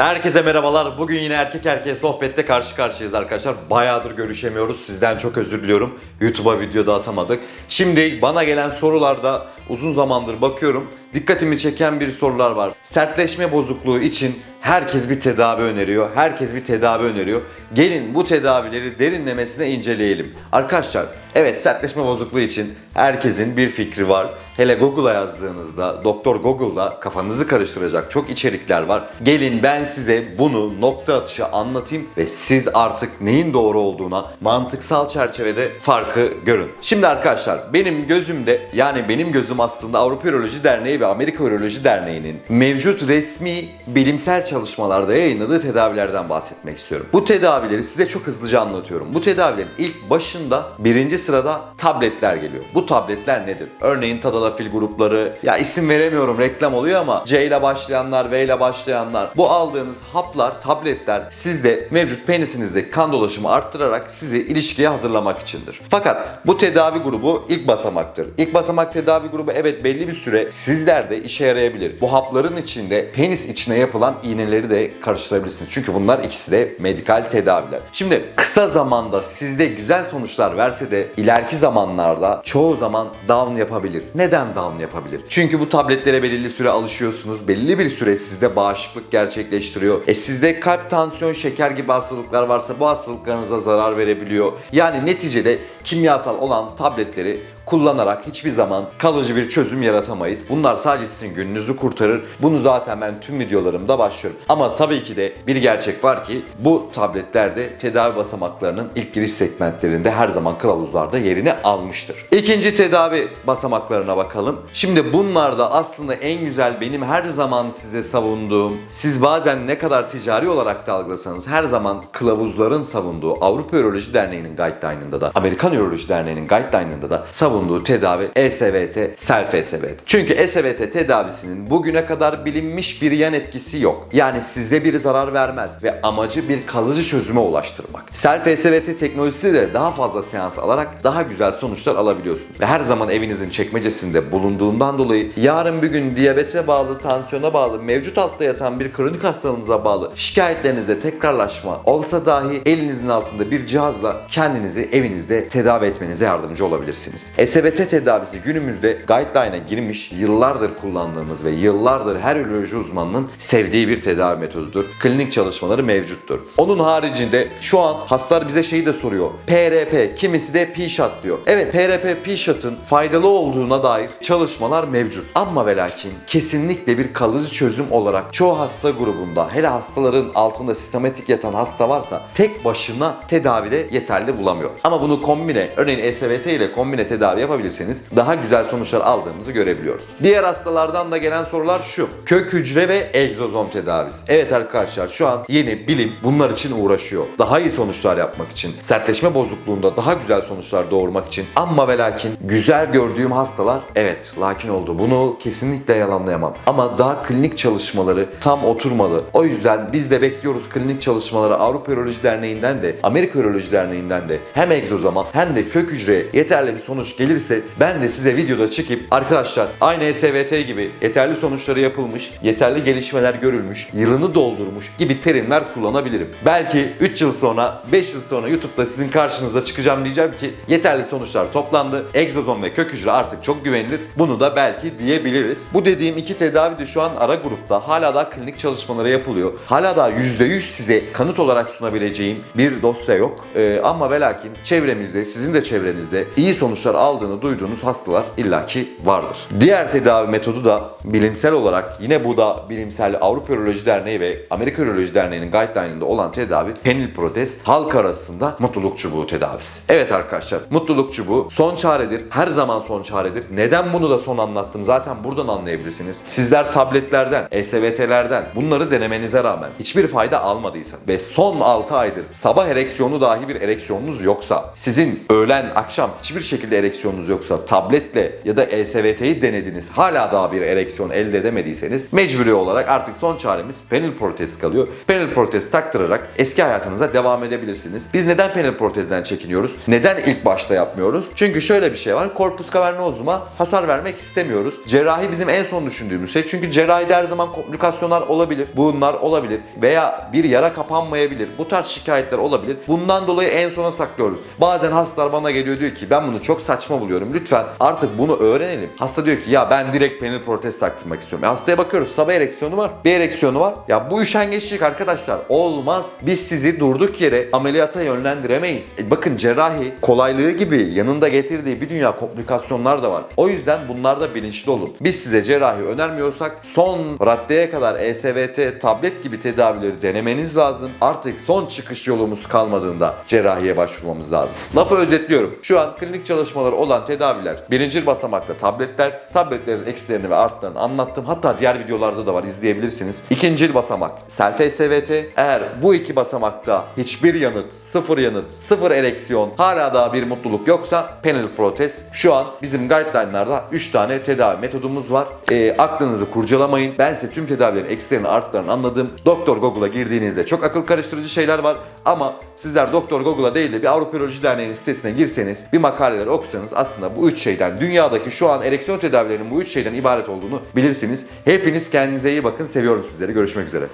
Herkese merhabalar. Bugün yine erkek erkeğe sohbette karşı karşıyayız arkadaşlar. Bayağıdır görüşemiyoruz. Sizden çok özür diliyorum. YouTube'a video da atamadık. Şimdi bana gelen sorularda uzun zamandır bakıyorum. Dikkatimi çeken bir sorular var. Sertleşme bozukluğu için herkes bir tedavi öneriyor. Herkes bir tedavi öneriyor. Gelin bu tedavileri derinlemesine inceleyelim. Arkadaşlar evet sertleşme bozukluğu için herkesin bir fikri var. Hele Google'a yazdığınızda, Doktor Google'da kafanızı karıştıracak çok içerikler var. Gelin ben size bunu nokta atışı anlatayım ve siz artık neyin doğru olduğuna mantıksal çerçevede farkı görün. Şimdi arkadaşlar benim gözümde yani benim gözüm aslında Avrupa Üroloji Derneği ve Amerika Üroloji Derneği'nin mevcut resmi bilimsel çalışmalarda yayınladığı tedavilerden bahsetmek istiyorum. Bu tedavileri size çok hızlıca anlatıyorum. Bu tedavilerin ilk başında birinci sırada tabletler geliyor. Bu tabletler nedir? Örneğin tadalafil grupları, ya isim veremiyorum reklam oluyor ama C ile başlayanlar, V ile başlayanlar. Bu aldığınız haplar, tabletler sizde mevcut penisinizde kan dolaşımı arttırarak sizi ilişkiye hazırlamak içindir. Fakat bu tedavi grubu ilk basamaktır. İlk basamak tedavi grubu evet belli bir süre sizlerde işe yarayabilir. Bu hapların içinde penis içine yapılan iğneleri de karıştırabilirsiniz. Çünkü bunlar ikisi de medikal tedaviler. Şimdi kısa zamanda sizde güzel sonuçlar verse de ileriki zamanlarda çoğu zaman down yapabilir. Neden down yapabilir? Çünkü bu tabletlere belirli süre alışıyorsunuz. Belli bir süre sizde bağışıklık gerçekleştiriyor. E sizde kalp, tansiyon, şeker gibi hastalıklar varsa bu hastalıklarınıza zarar verebiliyor. Yani neticede kimyasal olan tabletleri kullanarak hiçbir zaman kalıcı bir çözüm yaratamayız. Bunlar sadece sizin gününüzü kurtarır. Bunu zaten ben tüm videolarımda başlıyorum. Ama tabii ki de bir gerçek var ki bu tabletlerde tedavi basamaklarının ilk giriş segmentlerinde her zaman kılavuzlarda yerini almıştır. İkinci tedavi basamaklarına bakalım. Şimdi bunlarda aslında en güzel benim her zaman size savunduğum, siz bazen ne kadar ticari olarak da algılasanız her zaman kılavuzların savunduğu Avrupa Üroloji Derneği'nin guideline'ında da Amerikan Üroloji Derneği'nin guideline'ında da savunduğu tedavi ESVT, self ESVT. Çünkü ESVT tedavisinin bugüne kadar bilinmiş bir yan etkisi yok. Yani size bir zarar vermez ve amacı bir kalıcı çözüme ulaştırmak. Self ESVT teknolojisi de daha fazla seans alarak daha güzel sonuçlar alabiliyorsunuz. Ve her zaman evinizin çekmecesinde bulunduğundan dolayı yarın bir gün diyabete bağlı, tansiyona bağlı, mevcut altta yatan bir kronik hastalığınıza bağlı şikayetlerinizde tekrarlaşma olsa dahi elinizin altında bir cihazla kendinizi evinizde tedavi etmenize yardımcı olabilirsiniz. SBT tedavisi günümüzde guideline'a girmiş, yıllardır kullandığımız ve yıllardır her üroloji uzmanının sevdiği bir tedavi metodudur. Klinik çalışmaları mevcuttur. Onun haricinde şu an hastalar bize şeyi de soruyor. PRP, kimisi de P-shot diyor. Evet PRP P-shot'ın faydalı olduğuna dair çalışmalar mevcut. Ama ve lakin kesinlikle bir kalıcı çözüm olarak çoğu hasta grubunda hele hastaların altında sistematik yatan hasta varsa tek başına tedavide yeterli bulamıyor. Ama bunu kombine örneğin SVT ile kombine tedavi yapabilirseniz daha güzel sonuçlar aldığımızı görebiliyoruz. Diğer hastalardan da gelen sorular şu. Kök hücre ve egzozom tedavisi. Evet arkadaşlar şu an yeni bilim bunlar için uğraşıyor. Daha iyi sonuçlar yapmak için, sertleşme bozukluğunda daha güzel sonuçlar doğurmak için. Ama ve lakin güzel gördüğüm hastalar evet lakin oldu. Bunu kesinlikle yalanlayamam. Ama daha klinik çalışmaları tam oturmalı. O yüzden biz de bekliyoruz klinik çalışmaları Avrupa Üroloji Derneği'nden de Amerika Üroloji Derneği'nden de hem egzozoma hem de kök hücreye yeterli bir sonuç gelirse ben de size videoda çıkıp arkadaşlar aynı SVT gibi yeterli sonuçları yapılmış, yeterli gelişmeler görülmüş, yılını doldurmuş gibi terimler kullanabilirim. Belki 3 yıl sonra, 5 yıl sonra YouTube'da sizin karşınıza çıkacağım diyeceğim ki yeterli sonuçlar toplandı. Egzozom ve kök hücre artık çok güvenilir. Bunu da belki diyebiliriz. Bu dediğim iki tedavi de şu an ara grupta. Hala da klinik çalışmaları yapılıyor. Hala da %100 size kanıt olarak sunabileceğim bir dosya yok. Ee, ama ve lakin çevremizde, sizin de çevrenizde iyi sonuçlar aldığını duyduğunuz hastalar illaki vardır. Diğer tedavi metodu da bilimsel olarak yine bu da bilimsel Avrupa Üroloji Derneği ve Amerika Üroloji Derneği'nin guideline'ında olan tedavi penil protez halk arasında mutluluk çubuğu tedavisi. Evet arkadaşlar mutluluk çubuğu son çaredir. Her zaman son çaredir. Neden bunu da son anlattım zaten buradan anlayabilirsiniz. Sizler tabletlerden, SVT'lerden bunları denemenize rağmen hiçbir fayda almadıysanız ve son 6 aydır sabah ereksiyonu dahi bir ereksiyonunuz yoksa sizin öğlen akşam hiçbir şekilde ereksiyon ereksiyonunuz yoksa tabletle ya da ESVT'yi denediniz. Hala daha bir ereksiyon elde edemediyseniz mecburi olarak artık son çaremiz penil protez kalıyor. Penil protez taktırarak eski hayatınıza devam edebilirsiniz. Biz neden penil protezden çekiniyoruz? Neden ilk başta yapmıyoruz? Çünkü şöyle bir şey var. Korpus cavernosum'a hasar vermek istemiyoruz. Cerrahi bizim en son düşündüğümüz şey. Çünkü cerrahide her zaman komplikasyonlar olabilir. Bunlar olabilir. Veya bir yara kapanmayabilir. Bu tarz şikayetler olabilir. Bundan dolayı en sona saklıyoruz. Bazen hastalar bana geliyor diyor ki ben bunu çok saçma buluyorum. Lütfen artık bunu öğrenelim. Hasta diyor ki ya ben direkt penil protez taktırmak istiyorum. E hastaya bakıyoruz sabah ereksiyonu var. Bir ereksiyonu var. Ya bu üşengeçlik arkadaşlar olmaz. Biz sizi durduk yere ameliyata yönlendiremeyiz. E bakın cerrahi kolaylığı gibi yanında getirdiği bir dünya komplikasyonlar da var. O yüzden bunlarda bilinçli olun. Biz size cerrahi önermiyorsak son raddeye kadar ESVT, tablet gibi tedavileri denemeniz lazım. Artık son çıkış yolumuz kalmadığında cerrahiye başvurmamız lazım. Lafı özetliyorum. Şu an klinik çalışmaları olan tedaviler birinci basamakta tabletler, tabletlerin eksilerini ve artlarını anlattım. Hatta diğer videolarda da var izleyebilirsiniz. İkinci basamak self ESVT. Eğer bu iki basamakta hiçbir yanıt, sıfır yanıt, sıfır ereksiyon, hala daha bir mutluluk yoksa penil protez. Şu an bizim guideline'larda 3 tane tedavi metodumuz var. Ee, aklınızı kurcalamayın. Ben size tüm tedavilerin eksilerini artlarını anladım. Doktor Google'a girdiğinizde çok akıl karıştırıcı şeyler var ama sizler Doktor Google'a değil de bir Avrupa Uroloji Derneği'nin sitesine girseniz bir makaleleri okusanız aslında bu üç şeyden dünyadaki şu an ereksiyon tedavilerinin bu üç şeyden ibaret olduğunu bilirsiniz. Hepiniz kendinize iyi bakın. Seviyorum sizleri. Görüşmek üzere.